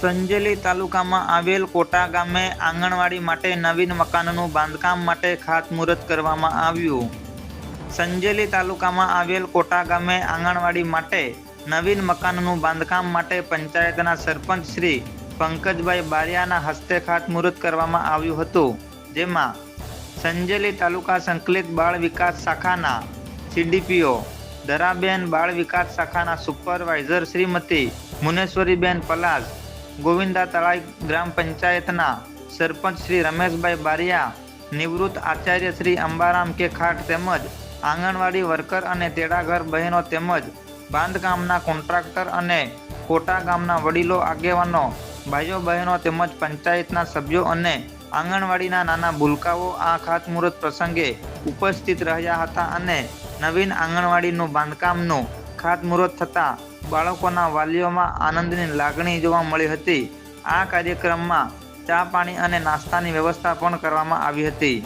સંજેલી તાલુકામાં આવેલ કોટા ગામે આંગણવાડી માટે નવીન મકાનનું બાંધકામ માટે ખાતમુહૂર્ત કરવામાં આવ્યું. સંજેલી તાલુકામાં આવેલ કોટા ગામે આંગણવાડી માટે નવીન મકાનનું બાંધકામ માટે પંચાયતના સરપંચ શ્રી પંકજભાઈ બારિયાના હસ્તે ખાતમુહૂર્ત કરવામાં આવ્યું હતું, જેમાં સંજેલી તાલુકા સંકલિત બાળ વિકાસ શાખાના સીડીપીઓ ધરાબેન બાળ વિકાસ શાખાના સુપરવાઇઝર શ્રીમતી મુનેશ્વરીબેન પલાસ ગોવિંદા તળાઈ ગ્રામ પંચાયતના સરપંચ શ્રી રમેશભાઈ બારિયા, નિવૃત્ત આચાર્ય શ્રી અંબારામ કે ખાટ તેમજ આંગણવાડી વર્કર અને તેડાઘર બહેનો તેમજ બાંધકામના કોન્ટ્રાક્ટર અને કોટા ગામના વડીલો, આગેવાનો, ભાઈઓ બહેનો તેમજ પંચાયતના સભ્યો અને આંગણવાડીના નાના ભૂલકાઓ આ ખાતમુહૂર્ત પ્રસંગે ઉપસ્થિત રહ્યા હતા અને નવીન આંગણવાડીનું બાંધકામનું ખાતમુહૂર્ત થતાં બાળકોના વાલીઓમાં આનંદની લાગણી જોવા મળી હતી. આ કાર્યક્રમમાં ચા પાણી અને નાસ્તાની વ્યવસ્થા પણ કરવામાં આવી હતી.